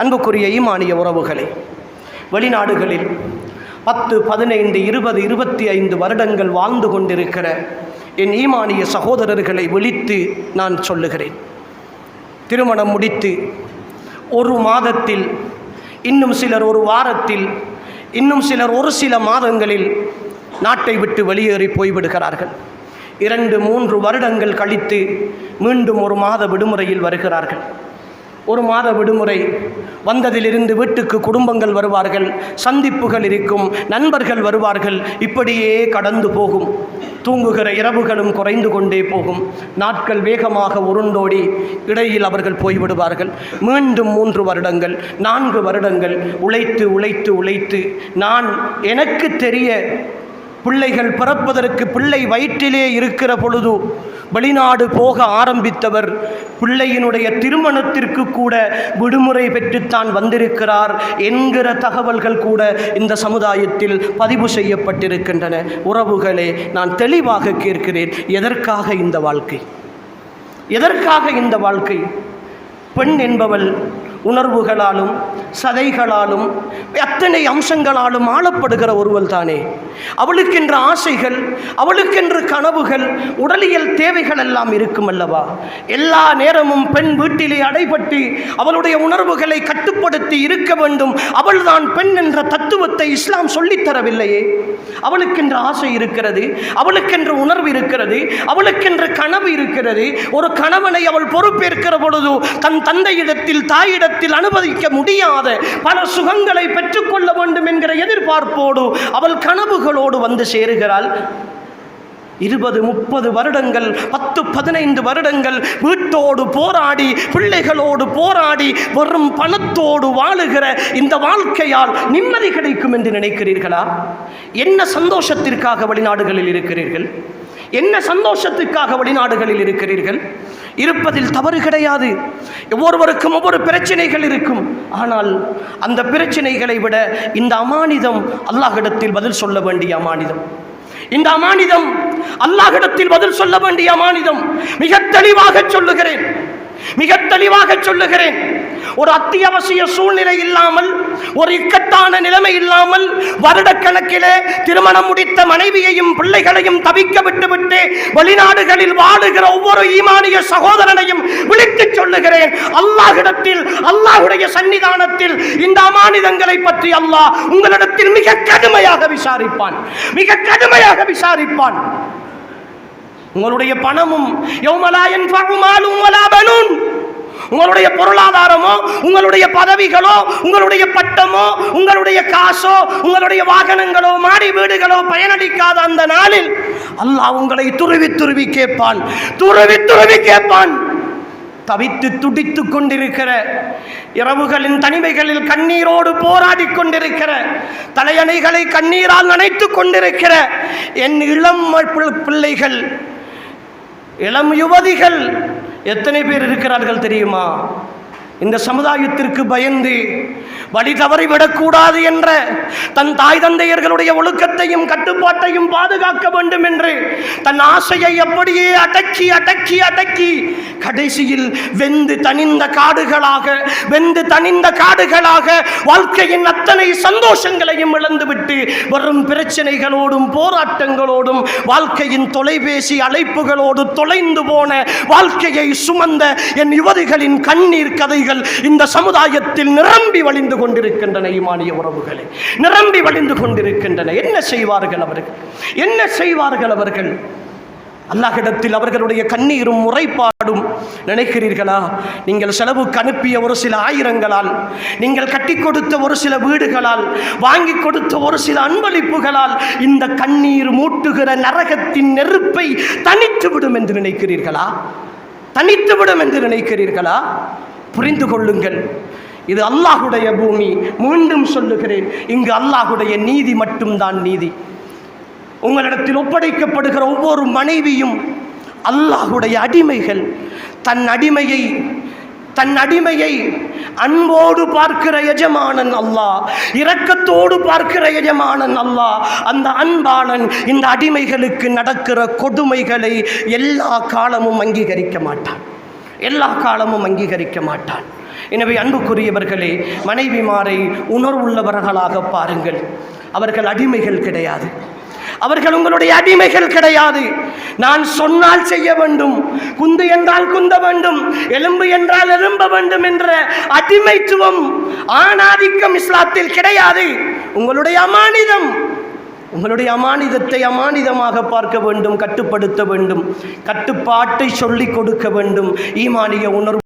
அன்புக்குரிய ஈமானிய உறவுகளே வெளிநாடுகளில் பத்து பதினைந்து இருபது இருபத்தி ஐந்து வருடங்கள் வாழ்ந்து கொண்டிருக்கிற என் ஈமானிய சகோதரர்களை விழித்து நான் சொல்லுகிறேன். திருமணம் முடித்து ஒரு மாதத்தில் இன்னும் சிலர் ஒரு வாரத்தில் இன்னும் சிலர் ஒரு சில மாதங்களில் நாட்டை விட்டு வெளியேறி போய்விடுகிறார்கள். இரண்டு மூன்று வருடங்கள் கழித்து மீண்டும் ஒரு மாத விடுமுறையில் வருகிறார்கள். ஒரு மாத விடுமுறை. வந்ததிலிருந்து வீட்டுக்கு குடும்பங்கள் வருவார்கள் சந்திப்புகள் இருக்கும் நண்பர்கள் வருவார்கள் இப்படியே கடந்து போகும். தூங்குகிற இரவுகளும் குறைந்து கொண்டே போகும். நாட்கள் வேகமாக உருண்டோடி இடையில் அவர்கள் போய்விடுவார்கள். மீண்டும் மூன்று வருடங்கள் நான்கு வருடங்கள் உழைத்து உழைத்து உழைத்து. நான் எனக்கு தெரிய பிள்ளைகள் பிறப்பதற்கு பிள்ளை வயிற்றிலே இருக்கிற பொழுது வெளிநாடு போக ஆரம்பித்தவர். பிள்ளையினுடைய திருமணத்திற்கு கூட விடுமுறை பெற்றுத்தான் வந்திருக்கிறார் என்கிற தகவல்கள் கூட இந்த சமுதாயத்தில் பதிவு செய்யப்பட்டிருக்கின்றன. உறவுகளே நான் தெளிவாக கேட்கிறேன் எதற்காக இந்த வாழ்க்கை? எதற்காக இந்த வாழ்க்கை? பெண் என்பவள் உணர்வுகளாலும் சதைகளாலும் எத்தனை அம்சங்களாலும் ஆளப்படுகிற ஒருவள் தானே அவளுக்கென்ற ஆசைகள் அவளுக்கென்று கனவுகள் உடலியல் தேவைகள் எல்லாம் இருக்கும் அல்லவா எல்லா நேரமும் பெண் வீட்டிலே அடைபட்டு அவளுடைய உணர்வுகளை கட்டுப்படுத்தி இருக்க வேண்டும். அவள்தான் பெண் என்ற தத்துவத்தை இஸ்லாம் சொல்லித்தரவில்லையே அவளுக்கென்ற ஆசை இருக்கிறது அவளுக்கென்ற உணர்வு இருக்கிறது அவளுக்கென்ற கனவு இருக்கிறது. ஒரு கணவனை அவள் பொறுப்பேற்கிற பொழுது தன் தந்தையிடத்தில் தாயிடத்தில் அனுமதிக்க முடியாத பல சுகங்களை பெற்றுக்கொள்ள வேண்டும் என்கிற எதிர்பார்ப்போடு அவள் கனவுகளோடு வந்து சேருகிறாள். இருபது முப்பது வருடங்கள் பத்து பதினைந்து வருடங்கள் வீட்டோடு போராடி பிள்ளைகளோடு போராடி வெறும் பணத்தோடு வாழுகிற இந்த வாழ்க்கையால் நிம்மதி கிடைக்கும் என்று நினைக்கிறீர்களா? என்ன சந்தோஷத்திற்காக வெளிநாடுகளில் இருக்கிறீர்கள்? என்ன சந்தோஷத்துக்காக வெளிநாடுகளில் இருக்கிறீர்கள்? இருப்பதில் தவறு கிடையாது. ஒவ்வொருவருக்கும் ஒவ்வொரு பிரச்சனைகள் இருக்கும். ஆனால் அந்த பிரச்சனைகளை விட இந்த அமானிதம் அல்லாஹிடத்தில் பதில் சொல்ல வேண்டிய அமானிதம். இந்த அமானிதம் அல்லாஹிடத்தில் பதில் சொல்ல வேண்டிய அமானிதம். மிக தெளிவாக சொல்லுகிறேன். மிக தெளிவாக சொல்லுகிறேன். ஒரு அத்தியாவசிய சூழ்நிலை இல்லாமல் ஒரு இக்கட்டான நிலைமை இல்லாமல் வருடக்கணக்கிலே திருமணம் முடித்த மனைவியையும் பிள்ளைகளையும் தவிக்க விட்டுவிட்டு வெளிநாடுகளில் வாழுகிற ஒவ்வொரு ஈமானிய சகோதரனையும் விழித்து சொல்லுகிறேன். அல்லாஹிடத்தில் அல்லாஹுடைய சன்னிதானத்தில் இந்த அமானிதங்களை பற்றி அல்லாஹ் உங்களிடத்தில் மிக கடுமையாக விசாரிப்பான். மிக கடுமையாக விசாரிப்பான். உங்களுடைய பணமும் யௌமலாயன் பகுமாலும் வலாபனும் உங்களுடைய பொருளாதாரமோ உங்களுடைய பதவிகளோ உங்களுடைய பட்டமோ உங்களுடைய காசோ உங்களுடைய வாகனங்களோ மாடி வீடுகளோ பயனளிக்காத அந்த நாளில் அல்லாஹ் உங்களை துருவி துருவி கேட்பான். துருவி துருவி கேட்பான். தவித்து துடித்து கொண்டிருக்கிற இரவுகளின் தனிமைகளில் கண்ணீரோடு போராடி கொண்டிருக்கிற தலையணைகளை கண்ணீரால் நனைத்து கொண்டிருக்கிற என் இளம் பிள்ளைகள் இளம் யுவதிகள் எத்தனை பேர் இருக்கிறார்கள் தெரியுமா? இந்த சமுதாயத்திற்கு பயந்து வழி தவறி விடக்கூடாது என்ற தன் தாய் தந்தையர்களுடைய ஒழுக்கத்தையும் கட்டுப்பாட்டையும் பாதுகாக்க வேண்டும் என்று தன் ஆசையை அப்படியே அடக்கி அடக்கி அடக்கி கடைசியில் வெந்து தனிந்த காடுகளாக வெந்து தனிந்த காடுகளாக வாழ்க்கையின் அத்தனை சந்தோஷங்களையும் இழந்துவிட்டு வரும் பிரச்சனைகளோடும் போராட்டங்களோடும் வாழ்க்கையின் தொலைபேசி அழைப்புகளோடு தொலைந்து போன வாழ்க்கையை சுமந்த என் யுவதிகளின் கண்ணீர் கதைகள் இந்த சமுதாயத்தில் நிரம்பி வழிந்து கொண்டிருக்கின்றன ஈமானிய உறவுகளை. நிரம்பி வழிந்து கொண்டிருக்கின்றன. என்ன செய்வார்கள் அவர்கள்? என்ன செய்வார்கள் அவர்கள்? அல்லாஹிடத்தில் அவர்களுடைய கண்ணீரும் முறைப்பாடும் நினைக்கிறீர்களா? நீங்கள் செலவுக்கு அனுப்பிய ஒரு சில ஆயிரங்களால் நீங்கள் கட்டி கொடுத்த ஒரு சில வீடுகளால் வாங்கி கொடுத்த ஒரு சில அன்பளிப்புகளால் இந்த கண்ணீர் மூட்டுகிற நரகத்தின் நெருப்பை தனித்துவிடும் என்று நினைக்கிறீர்களா? தனித்துவிடும் என்று நினைக்கிறீர்களா? புரிந்து கொள்ளுங்கள். இது அல்லாஹுடைய பூமி. மீண்டும் சொல்லுகிறேன் இங்கு அல்லாஹுடைய நீதி மட்டும்தான் நீதி. உங்களிடத்தில் ஒப்படைக்கப்படுகிற ஒவ்வொரு மனைவியும் அல்லாஹுடைய அடிமைகள். தன் அடிமையை தன் அடிமையை அன்போடு பார்க்கிற எஜமானன் அல்லாஹ் இரக்கத்தோடு பார்க்கிற எஜமானன் அல்லாஹ் அந்த அன்பாளன் இந்த அடிமைகளுக்கு நடக்கிற கொடுமைகளை எல்லா காலமும் அங்கீகரிக்க மாட்டான். எல்லா காலமும் அங்கீகரிக்க மாட்டான். எனவே அன்புக்குரியவர்களே மனைவிமாரை உணர்வுள்ளவர்களாக பாருங்கள். அவர்கள் அடிமைகள் கிடையாது. அவர்கள் உங்களுடைய அடிமைகள் கிடையாது. நான் சொன்னால் செய்ய வேண்டும். குந்து என்றால் குந்த வேண்டும். எலும்பு என்றால் எலும்ப வேண்டும் என்ற அடிமைத்துவம் ஆணாதிக்கம் இஸ்லாத்தில் கிடையாது. உங்களுடைய அமானிதம் உங்களுடைய அமானிதத்தை அமானிதமாக பார்க்க வேண்டும் கட்டுப்படுத்த வேண்டும் கட்டுப்பாட்டை சொல்லிக் கொடுக்க வேண்டும். ஈமானிய உணர்வு